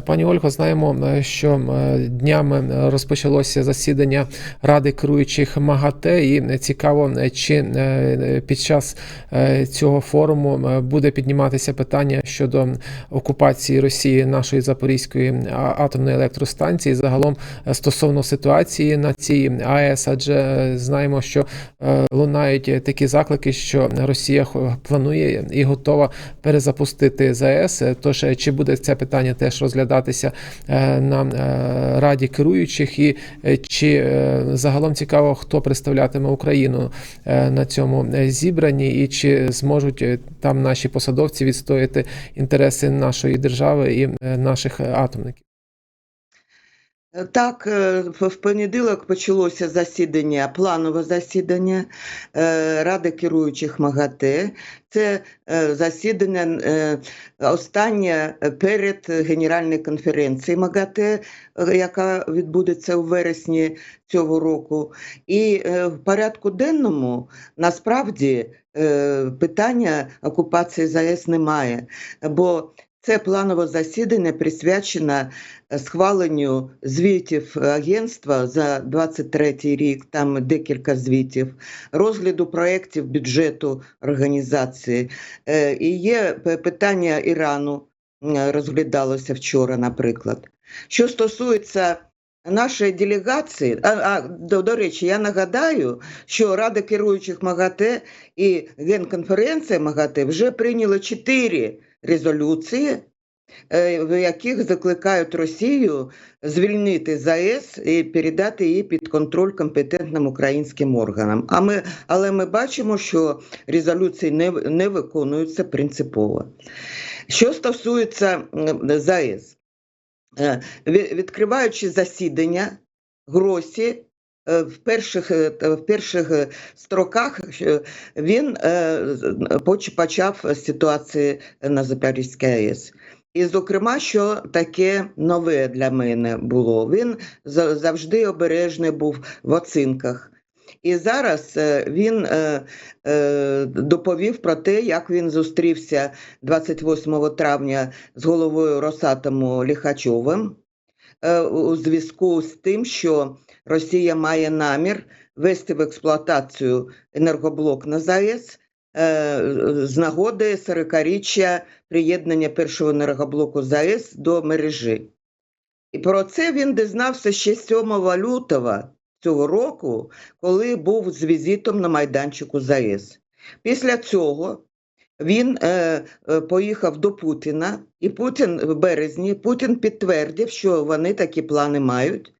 Пані Ольго, знаємо, е, що е, днями е, розпочалося засідання Ради керуючих МАГАТЕ, і цікаво, чи під час цього форуму буде підніматися питання щодо окупації Росії нашої Запорізької атомної електростанції, загалом стосовно ситуації на цій АЕС, адже знаємо, що лунають такі заклики, що Росія планує і готова перезапустити ЗАЕС. Тож чи буде це питання теж розглядатися е, на е, раді керуючих, і е, чи загалом цікаво, хто представлятиме Україну на цьому зібранні, і чи зможуть там наші посадовці відстояти інтереси нашої держави і наших атомників? Так, е, в понеділок почалося засідання, планове засідання е, Ради керуючих МАГАТЕ. Це е, засідання останнє перед Генеральною конференцією МАГАТЕ, яка відбудеться у вересні цього року. І в порядку денному насправді питання окупації ЗАЕС немає, бо це планове засідання присвячено е, схваленню звітів агентства за 23 рік, там декілька звітів, розгляду проєктів бюджету організації. Е, І є питання Ірану, розглядалося вчора, наприклад. Що стосується нашої делегації, а, а до, до речі, я нагадаю, що Рада керуючих МАГАТЕ і Генконференція МАГАТЕ вже прийняли чотири резолюції, е, в яких закликають Росію звільнити ЗАЕС і передати її під контроль компетентним українським органам. А ми, але ми бачимо, що резолюції не, не виконуються принципово. Що стосується ЗАЕС, е, відкриваючи засідання, Гросі в перших, е, в перших е, строках е, він е, почав ситуації на Запорізькій АЕС. І, зокрема, що таке нове для мене було. Він завжди обережний був в оцінках. І зараз е, він е, е, доповів про те, як він зустрівся 28 травня з головою Росатому Ліхачовим е, у зв'язку з тим, що Росія має намір ввести в експлуатацію енергоблок на ЗАЕС е, з нагоди 40-річчя приєднання першого енергоблоку ЗАЕС до мережі. І про це він дізнався ще 7 лютого цього року, коли був з візитом на майданчику ЗАЕС. Після цього він е, е, поїхав до Путіна, і Путін в березні Путін підтвердив, що вони такі плани мають.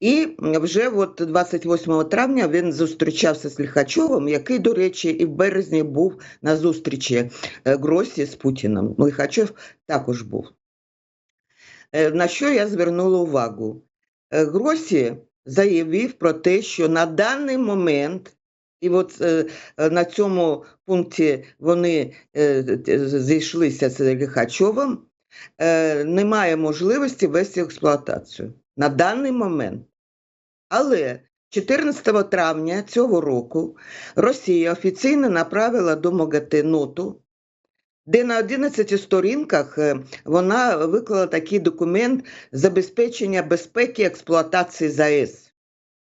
І вже от 28 травня він зустрічався з Ліхачовим, який, до речі, і в березні був на зустрічі е, Гросі з Путіним. Ліхачов також був. Е, На що я звернула увагу? Гросі заявив про те, що на даний момент, і от е, на цьому пункті вони е, зійшлися з Ліхачовим, е, немає можливості вести експлуатацію на даний момент. Але 14 травня цього року Росія офіційно направила до МАГАТЕ ноту, де на 11 сторінках е, вона виклала такий документ забезпечення безпеки експлуатації ЗАЕС.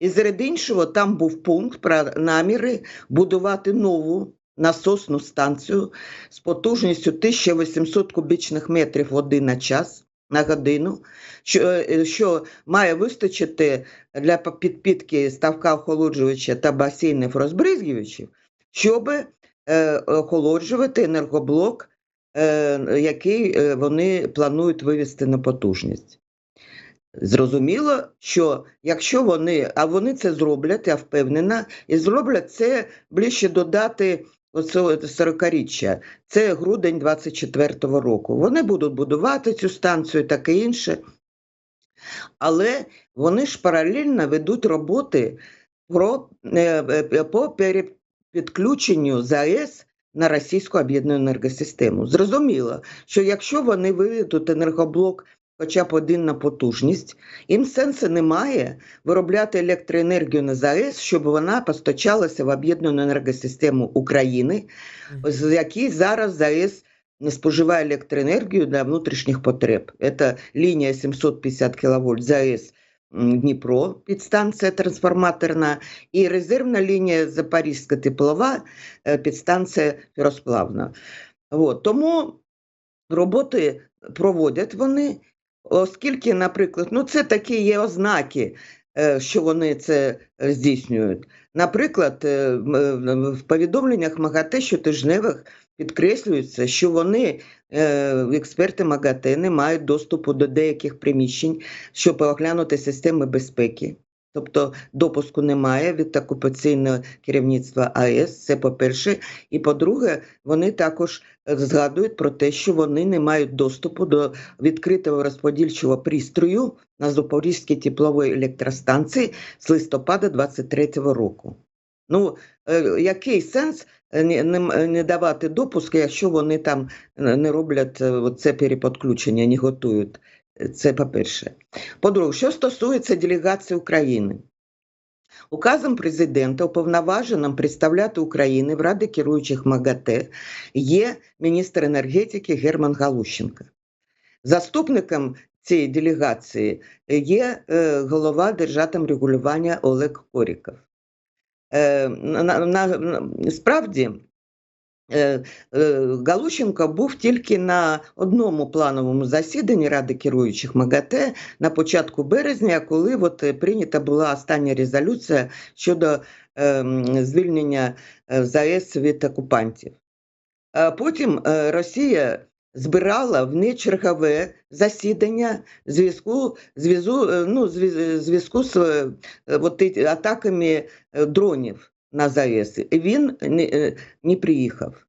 І серед іншого там був пункт про наміри будувати нову насосну станцію з потужністю 1800 кубічних метрів води на час на годину, що, е, що має вистачити для підпітки ставка охолоджувача та басейнів розбризгувачів, щоб е, охолоджувати енергоблок, е, який е, вони планують вивести на потужність. Зрозуміло, що якщо вони, а вони це зроблять, я впевнена, і зроблять це ближче до дати оцього 40-річчя, це грудень 24-го року. Вони будуть будувати цю станцію, таке інше. Але вони ж паралельно ведуть роботи про, е, е, по перепідключенню ЗАЕС на російську об'єднану енергосистему. Зрозуміло, що якщо вони виведуть енергоблок хоча б один на потужність, їм сенсу немає виробляти електроенергію на ЗАЕС, щоб вона постачалася в об'єднану енергосистему України, з якій зараз ЗАЕС споживає електроенергію для внутрішніх потреб. Це лінія 750 кВт ЗАЕС Дніпро, підстанція трансформаторна, і резервна лінія Запорізька теплова, е, підстанція феросплавна. От. Тому роботи проводять вони, оскільки, наприклад, ну це такі є ознаки, е, що вони це здійснюють. Наприклад, е, е, в повідомленнях МАГАТЕ щотижневих підкреслюється, що вони, експерти МАГАТЕ, не мають доступу до деяких приміщень, щоб оглянути системи безпеки. Тобто допуску немає від окупаційного керівництва АЕС, це по-перше. І по-друге, вони також е, згадують про те, що вони не мають доступу до відкритого розподільчого пристрою на Запорізькій тепловій електростанції з листопада 23-го року. Ну, е, який сенс е, не, давати допуск, якщо вони там не роблять це переподключення, не готують? Це по-перше. По-друге, що стосується делегації України. Указом президента уповноваженим представляти Україну в Раді керуючих МАГАТЕ є міністр енергетики Герман Галущенко. Заступником цієї делегації є е, голова держатом регулювання Олег Коріков. Е, справді, Галущенко був тільки на одному плановому засіданні Ради керуючих МАГАТЕ на початку березня, коли от е, прийнята була остання резолюція щодо е, звільнення е, ЗАЕС від окупантів. Потім е, Росія збирала в нечергове засідання зв'язку е, ну, зв'яз- зв'язку з е, от атаками е, дронів на ЗАЕС. І він не, е, не приїхав.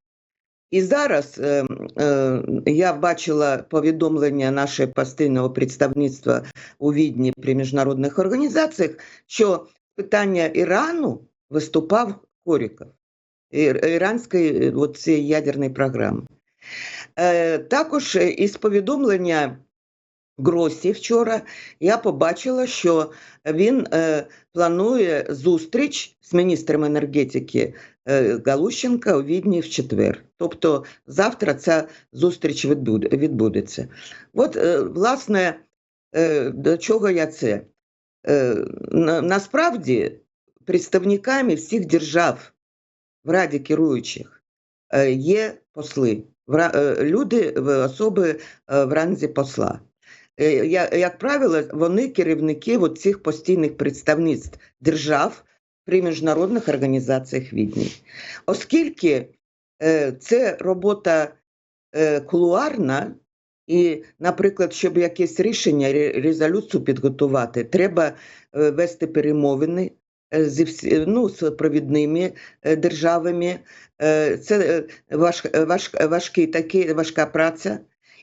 І зараз е, е, я бачила повідомлення нашого постійного представництва у Відні при міжнародних організаціях, що питання Ірану виступав Коріков, іранської е, цієї ядерної програми. Е, також е, із повідомлення Гросі вчора я побачила, що він е, планує зустріч з міністром енергетики е, Галущенка у Відні в четвер. Тобто завтра ця зустріч відбуде, відбудеться. От, е, власне, е, до чого я це? Е, на, насправді, представниками всіх держав в Раді керуючих е, є посли, в е, люди, особи е, в ранзі посла. Е, Як правило, вони керівники цих постійних представництв держав при міжнародних організаціях Відні. Оскільки е, це робота е, кулуарна, і, наприклад, щоб якесь рішення, резолюцію підготувати, треба вести перемовини зі всі, ну, з провідними державами. Це важ, важ, важкий, такий, важка праця.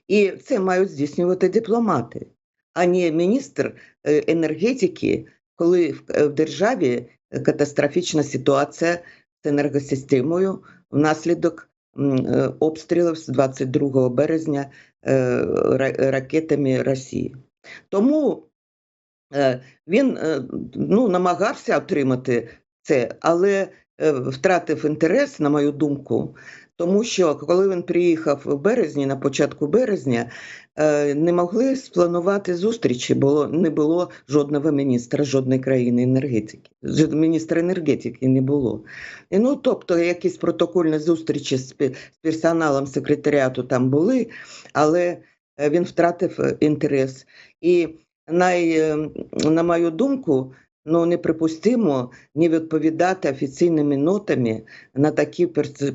І це мають здійснювати дипломати, а не міністр е, енергетики, коли в, е, державі е, катастрофічна ситуація з енергосистемою внаслідок обстрілів з 22 березня ракетами Росії. Тому він ну, намагався отримати це, але втратив інтерес, на мою думку, тому що коли він приїхав в березні, на початку березня, е, не могли спланувати зустрічі, було не було жодного міністра жодної країни енергетики. Міністра енергетики не було. І, ну, тобто, якісь протокольні зустрічі з, персоналом секретаріату там були, але е, він втратив е, інтерес. І най, на мою думку, ну неприпустимо не відповідати офіційними нотами на такі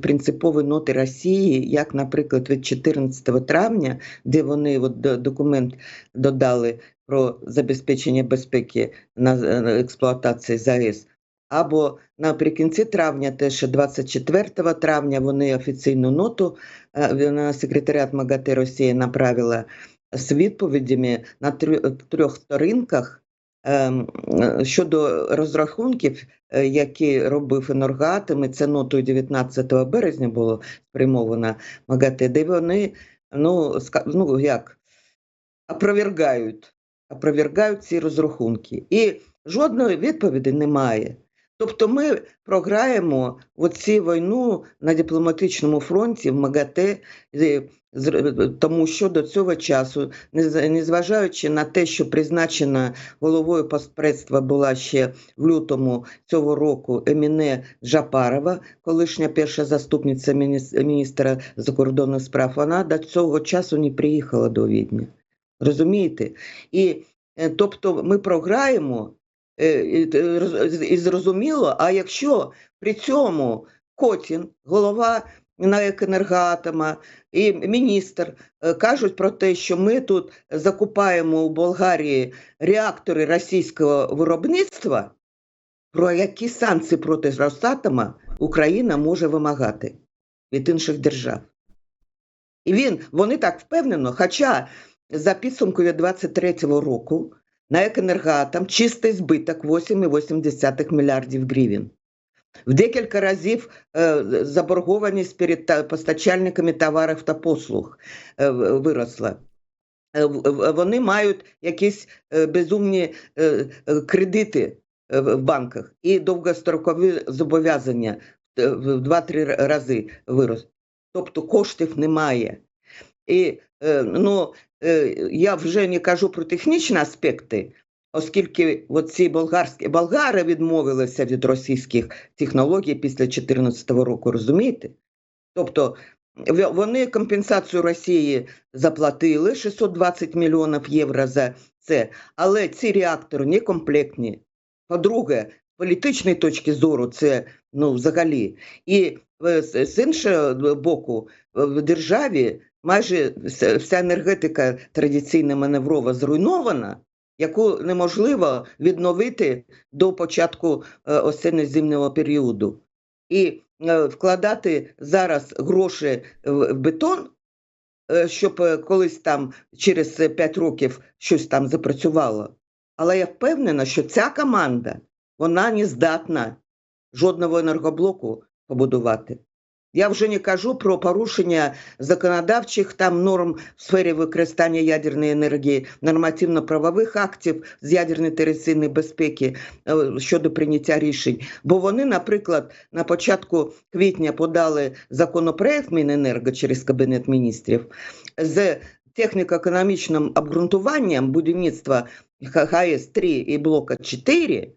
принципові ноти Росії, як, наприклад, від 14 травня, де вони от, документ додали про забезпечення безпеки на, на експлуатації ЗАЕС. Або наприкінці травня, теж 24 травня, вони офіційну ноту е, на секретаріат МАГАТЕ Росії направила з відповідями на трьох, сторінках е, щодо розрахунків, е, які робив Енергоатом, і це нотою 19 березня було спрямовано МАГАТЕ, де вони ну, ну як, опровергають, опровергають ці розрахунки. І жодної відповіді немає. Тобто ми програємо оці війну на дипломатичному фронті в МАГАТЕ, тому що до цього часу, незважаючи на те, що призначена головою постпредства була ще в лютому цього року Еміне Жапарова, колишня перша заступниця міністра закордонних справ, вона до цього часу не приїхала до Відня. Розумієте? І е, тобто ми програємо е, е, і зрозуміло, а якщо при цьому Котін, голова НАЕК «Енергоатома» і міністр е, кажуть про те, що ми тут закупаємо у Болгарії реактори російського виробництва, про які санкції проти Росатома Україна може вимагати від інших держав. І він, вони так впевнено, хоча за підсумкою 23-го року на екенергоатом чистий збиток 8,8 мільярдів гривень. В декілька разів е, заборгованість перед постачальниками товарів та послуг е, виросла. Е, Вони мають якісь безумні кредити в банках і довгострокові зобов'язання в 2-3 рази вирос. Тобто коштів немає. І ну, я вже не кажу про технічні аспекти, оскільки ці болгарські болгари відмовилися від російських технологій після 2014 року, розумієте? Тобто вони компенсацію Росії заплатили 620 мільйонів євро за це, але ці реактори не комплектні. По-друге, з політичної точки зору це ну, взагалі. І е, з іншого боку, в державі майже вся енергетика традиційна маневрова зруйнована, яку неможливо відновити до початку е, осінньо-зимнього періоду. І е, вкладати зараз гроші в бетон, е, щоб колись там через 5 років щось там запрацювало. Але я впевнена, що ця команда вона не здатна жодного енергоблоку побудувати. Я вже не кажу про порушення законодавчих там норм в сфері використання ядерної енергії, нормативно-правових актів з ядерної територіальної безпеки е, щодо прийняття рішень. Бо вони, наприклад, на початку квітня подали законопроект Міненерго через Кабінет міністрів з техніко-економічним обґрунтуванням будівництва ХАЕС 3 і блока 4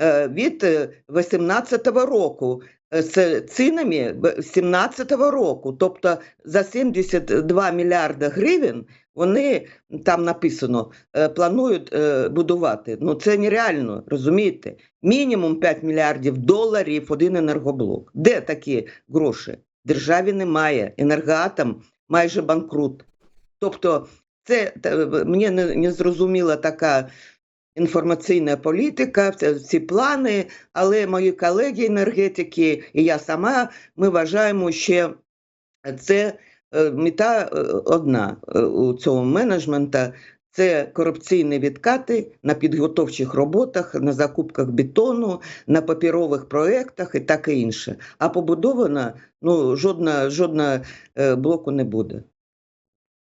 е, від 2018 року е, з цінами 2017 року. Тобто за 72 мільярда гривень вони там написано е, планують е, будувати. Ну це нереально, розумієте? Мінімум 5 мільярдів доларів один енергоблок. Де такі гроші? Державі немає. Енергоатом майже банкрут. Тобто, це мені не зрозуміла така інформаційна політика, ці плани, але мої колеги енергетики і я сама ми вважаємо, що це е, мета е, одна е, у цього менеджмента. Це корупційні відкати на підготовчих роботах, на закупках бетону, на папірових проєктах і таке інше. А побудована ну, жодна, жодна блоку не буде.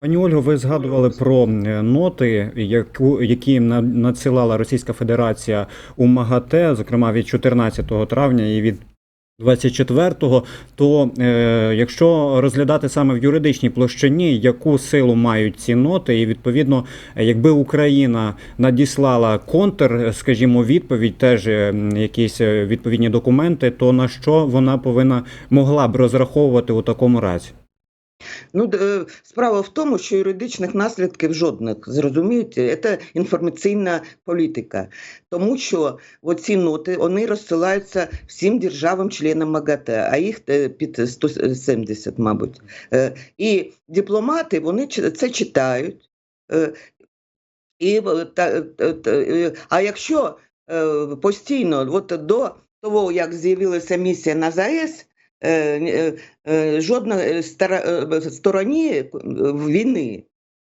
Пані Ольго, ви згадували про е, ноти, яку, які на- надсилала Російська Федерація у МАГАТЕ, зокрема від 14 травня і від 24-го, то е, якщо розглядати саме в юридичній площині, яку силу мають ці ноти, і відповідно, якби Україна надіслала контр, скажімо, відповідь, теж е, якісь е, відповідні документи, то на що вона повинна могла б розраховувати у такому разі? Ну, е, справа в тому, що юридичних наслідків жодних, зрозумієте, це інформаційна політика. Тому що оці ноти вони розсилаються всім державам-членам МАГАТЕ, а їх е, під 170, мабуть. Е, І дипломати вони це читають. І, та, та- а якщо постійно, от до того, як з'явилася місія на ЗАЕС, е, е, е, е, стороні війни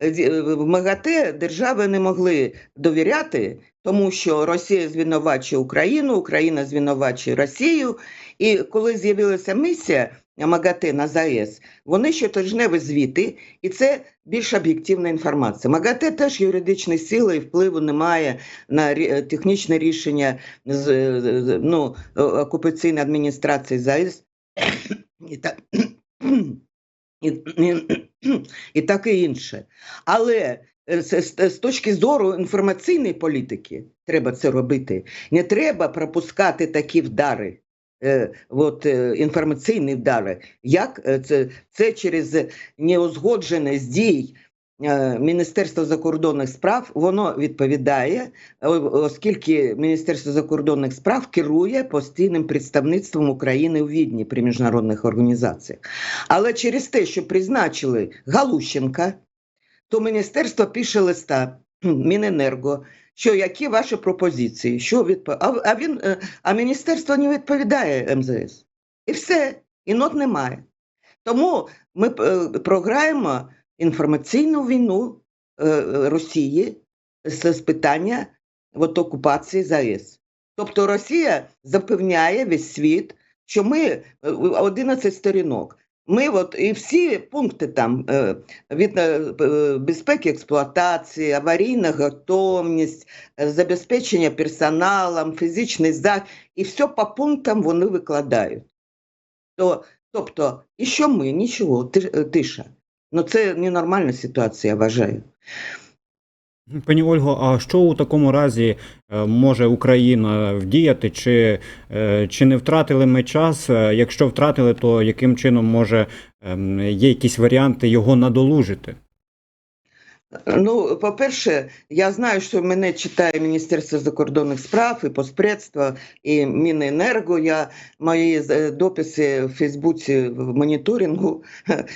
В МАГАТЕ держави не могли довіряти, тому що Росія звинувачує Україну, Україна звинувачує Росію. І коли з'явилася місія МАГАТЕ на ЗАЕС, вони щотижневі звіти, і це більш об'єктивна інформація. МАГАТЕ теж юридичної сили і впливу немає на технічне рішення з, ну, окупаційної адміністрації ЗАЕС. І так, і, і, і таке інше. Але е, з, з, з точки зору інформаційної політики треба це робити. Не треба пропускати такі вдари. Е, от, е, інформаційні вдари, як це, це через неузгодженість дій е, Міністерства закордонних справ, воно відповідає, оскільки Міністерство закордонних справ керує постійним представництвом України у Відні при міжнародних організаціях. Але через те, що призначили Галущенка, то міністерство пише листа Міненерго, що які ваші пропозиції, що відп... а, а він е, а міністерство не відповідає МЗС. І все, і нот немає. Тому ми е, програємо інформаційну війну е, е, Росії з, питання от, окупації ЗАЕС. Тобто Росія запевняє весь світ, що ми е, 11 сторінок. Ми от і всі пункти там е, від е, е, безпеки експлуатації, аварійна готовність, е, забезпечення персоналом, фізичний захист, і все по пунктам вони викладають. То, тобто, і що ми? Нічого, е, тиша. Ну це ненормальна ситуація, я вважаю. Пані Ольго, а що у такому разі е, може Україна вдіяти? Чи, е, чи не втратили ми час? Е, Якщо втратили, то яким чином може ем, є якісь варіанти його надолужити? Ну, по-перше, я знаю, що мене читає Міністерство закордонних справ і Поспредство, і Міненерго. Я мої е, дописи в Фейсбуці в моніторингу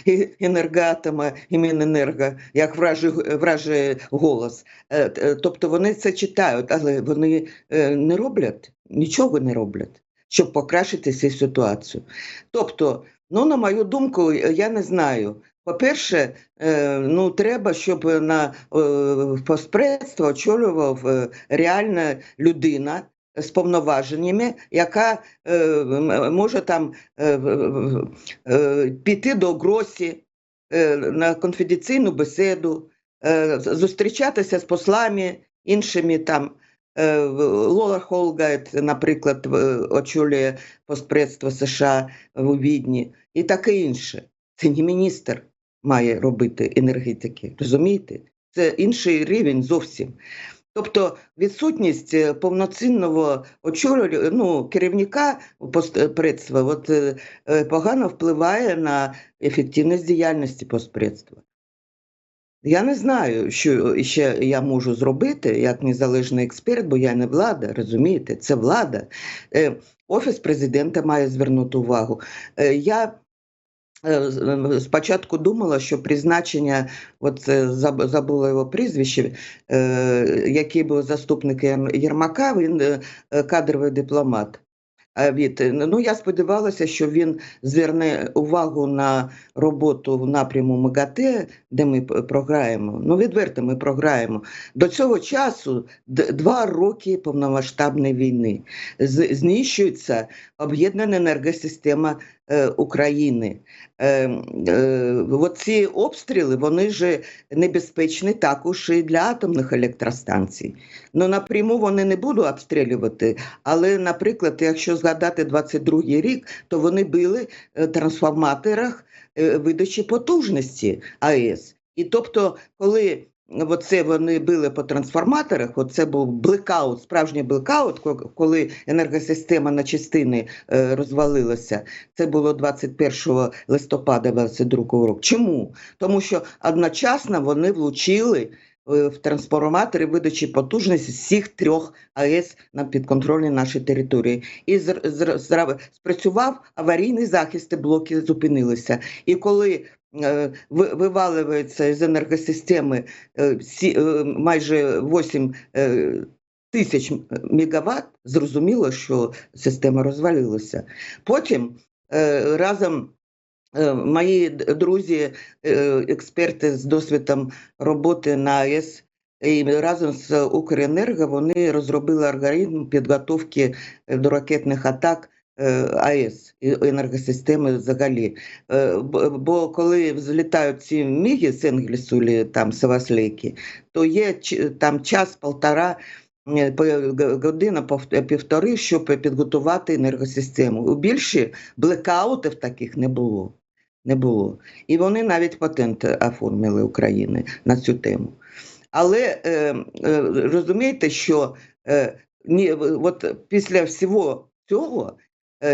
і енергоатома і Міненерго, як вражий, вражий голос. Е, е, Тобто вони це читають, але вони не роблять, нічого не роблять, щоб покращити цю ситуацію. Тобто, ну, на мою думку, я не знаю. По-перше, Е, ну, треба, щоб на е, поспредство очолював е, реальна людина з повноваженнями, яка може там піти до Гросі на конфіденційну бесіду, е, зустрічатися з послами іншими там. Лола Холгайт, наприклад, очолює поспредство США у Відні і таке інше. Це не міністр має робити енергетики. Розумієте? Це інший рівень зовсім. Тобто відсутність е, повноцінного очолювання, ну, керівника постпредства от, е, е, погано впливає на ефективність діяльності постпредства. Я не знаю, що ще я можу зробити як незалежний експерт, бо я не влада, розумієте, це влада. Е, Офіс президента має звернути увагу. Е, Я Е, е, Спочатку думала, що призначення, от е, забула його прізвище, е, який був заступник Єрмака, він е, кадровий дипломат. Від ну я сподівалася, що він зверне увагу на роботу в напряму МАГАТЕ, де ми програємо. Ну відверто, ми програємо. До цього часу два роки повномасштабної війни. Знищується об'єднана енергосистема України. Е, е, оці обстріли вони ж небезпечні також і для атомних електростанцій. Ну напряму вони не будуть обстрілювати, але, наприклад, якщо згадати 22-й рік, то вони били е, трансформаторах е, видачі потужності АЕС. І тобто, коли Оце вони били по трансформаторах. Оце був блекаут, справжній блекаут, коли енергосистема на частини е, розвалилася. Це було 21 листопада 22 року. Чому? Тому що одночасно вони влучили е, в трансформатори видачі потужності всіх трьох АЕС на підконтрольній нашій території. І спрацював аварійний захист, і блоки зупинилися. І коли е, ви- вивалюється з енергосистеми е, е, майже 8 е, тисяч мегаватт, зрозуміло, що система розвалилася. Потім разом мої друзі, експерти з досвідом роботи на АЕС і разом з Укренерго вони розробили алгоритм підготовки до ракетних атак АЕС і енергосистеми взагалі. Е, Бо коли взлітають ці міги з Енгельсу, там Севаслейки, то є там час-полтора е, година півтори, щоб підготувати енергосистему. У Більше блекаутів таких не було. Не було. І вони навіть патент оформили України на цю тему. Але е, е, розумієте, що е, ні, от після всього цього, е,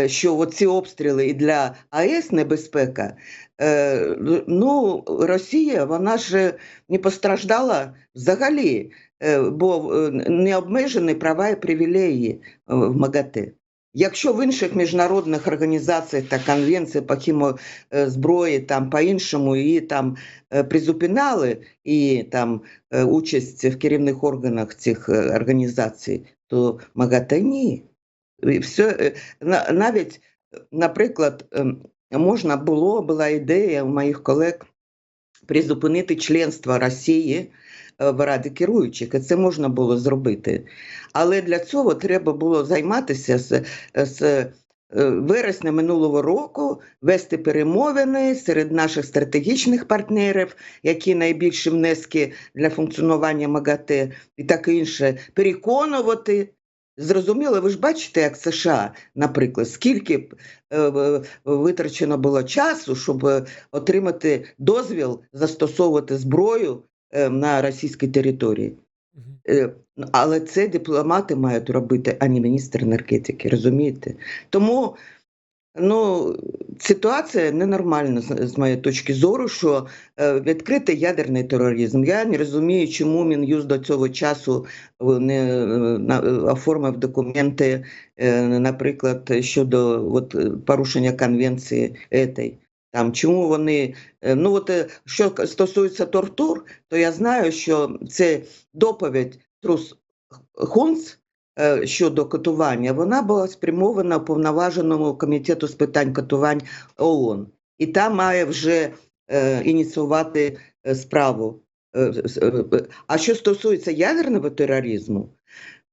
що ці обстріли і для АЕС небезпека, е, ну, Росія вона ж не постраждала взагалі, е, бо е, не обмежені права і привілеї е, в МАГАТЕ. Якщо в інших міжнародних організаціях та конвенціях по хімозброї, там по-іншому її там е, призупиняли і там е, участь в керівних органах цих е, організацій, то МАГАТЕ ні. Все, на- навіть, наприклад, можна було, була ідея у моїх колег призупинити членство Росії е, в Раді керуючих, і це можна було зробити. Але для цього треба було займатися з, з е, вересня минулого року, вести перемовини серед наших стратегічних партнерів, які найбільші внески для функціонування МАГАТЕ і таке інше, переконувати. Зрозуміло, ви ж бачите, як США, наприклад, скільки е, витрачено було часу, щоб е, отримати дозвіл застосовувати зброю е, на російській території. Е, Але це дипломати мають робити, а не міністр енергетики, розумієте? Тому ну, ситуація ненормальна з, моєї точки зору, що е, відкритий ядерний тероризм. Я не розумію, чому Мін'юз до цього часу е, не е, оформив документи, наприклад, щодо от, порушення конвенції етой. Там чому вони ну от що стосується тортур, то я знаю, що це доповідь Трус Хунц щодо катування, вона була спрямована уповноваженому комітету з питань катувань ООН. І там має вже е, ініціювати е, справу. Е, е, е. А що стосується ядерного тероризму,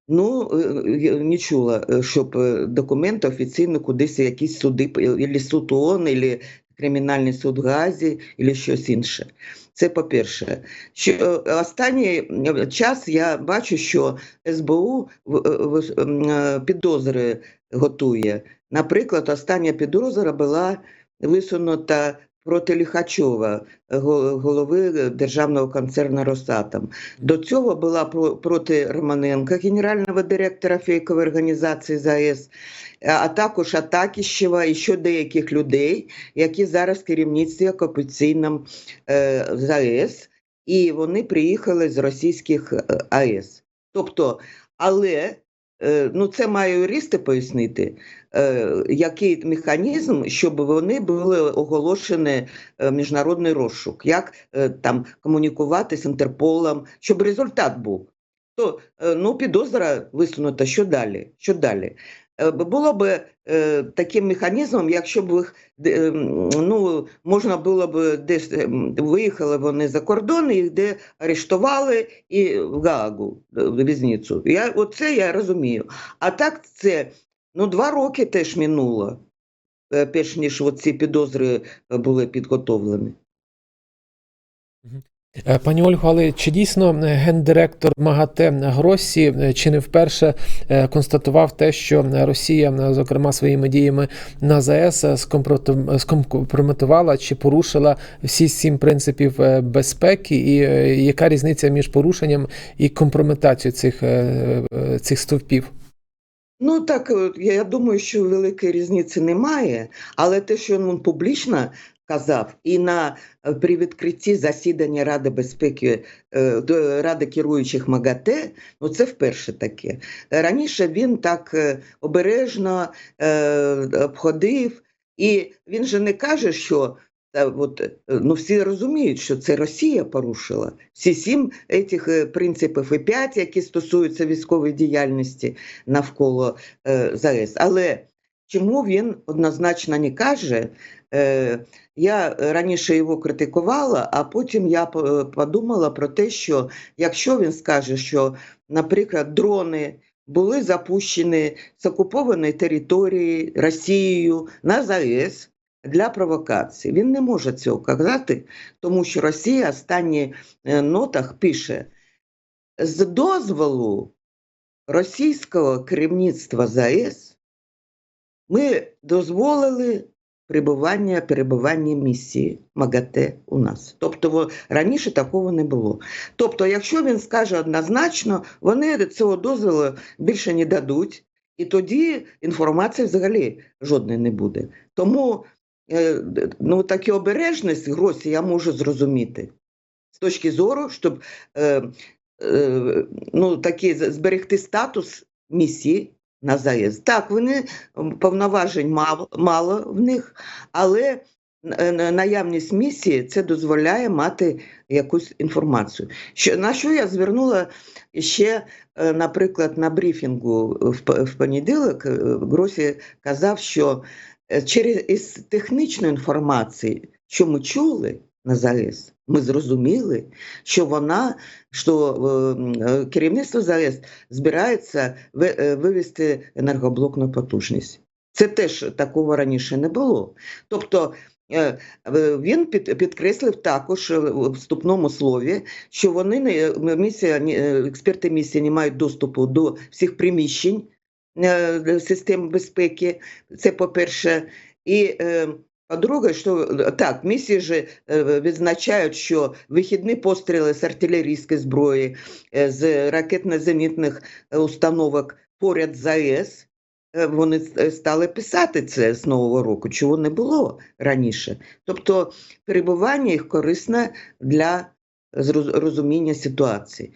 ну е, не чула, е, щоб е, документи офіційно кудись якісь суди, або суд ООН, або кримінальний суд в Гаазі, або щось інше. Це по-перше. Що е, останній е, час я бачу, що СБУ е, підозри готує. Наприклад, остання підозра була висунута проти Ліхачова, голови державного концерну Росатом. До цього була про- проти Романенка, генерального директора фейкової організації ЗАЕС, а також Атакіщева і ще деяких людей, які зараз в керівництві окупаційним е, ЗАЕС, і вони приїхали з російських е, АЕС. Тобто, але е, ну це має юристи пояснити, е, який механізм, щоб вони були оголошені е, міжнародний розшук, як е, там комунікувати з Інтерполом, щоб результат був. То е, ну, підозра висунута, що далі? Що далі? Було б е, таким механізмом, якщо б їх ну, можна було б десь виїхали вони за кордон, їх де арештували і в Гаагу, в в'язницю. Я, оце я розумію. А так це ну, два роки теж минуло, е, перш ніж ці підозри е, були підготовлені. Е, Пані Ольго, але чи дійсно е, гендиректор МАГАТЕ Гросі е, чи не вперше констатував те, що Росія, зокрема своїми діями на ЗАЕС, скомпрометувала чи порушила всі сім принципів безпеки, і яка різниця між порушенням і компрометацією цих, цих стовпів? Ну так, я я думаю, що великої різниці немає, але те, що він публічно казав, і на е, при відкритті засідання Ради безпеки е, до Ради керуючих МАГАТЕ, ну це вперше таке. Раніше він так е, обережно обходив, і він же не каже, що. Та от, ну, всі розуміють, що це Росія порушила всі сім цих принципів і п'ять, які стосуються військової діяльності навколо е, ЗАЕС. Але чому він однозначно не каже, Я раніше його критикувала, а потім я подумала про те, що якщо він скаже, що, наприклад, дрони були запущені з окупованої території Росією на ЗАЕС для провокації, він не може цього казати, тому що Росія в останніх е, нотах пише з дозволу російського керівництва ЗАЕС ми дозволили прибування, перебування місії МАГАТЕ у нас. Тобто раніше такого не було. Тобто, якщо він скаже однозначно, вони цього дозволу більше не дадуть, і тоді інформації взагалі жодної не буде. Тому е, ну, таку обережність Гросі я можу зрозуміти з точки зору, щоб е, е, ну, такі зберегти статус місії на ЗАЕС. Так, вони повноважень мало, мало в них, але е, наявність місії це дозволяє мати якусь інформацію. Що, на що я звернула ще, е, наприклад, на брифінгу в, в понеділок, е, Гросі казав, що через із технічної інформації, що ми чули на ЗАЕС, ми зрозуміли, що вона, що е, е, керівництво ЗАЕС збирається е, вивести енергоблокну потужність. Це теж такого раніше не було. Тобто е, він під, підкреслив також в вступному слові, що вони не місія, експерти місії не мають доступу до всіх приміщень е, систем безпеки. Це по-перше, і е, по-друге, що так, місії ж відзначають, що вихідні постріли з артилерійської зброї, з ракетно-зенітних е, установок поряд з ЗАЕС. е, Вони стали писати це з Нового року, чого не було раніше. Тобто перебування їх корисне для розуміння ситуації.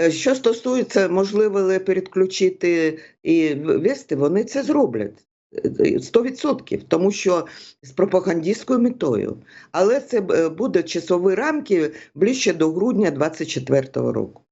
Е, Що стосується, можливо, ли передключити і вести, вони це зроблять. Е, 100%, тому що з пропагандистською метою. Але це е, буде часові рамки ближче до грудня 2024 року.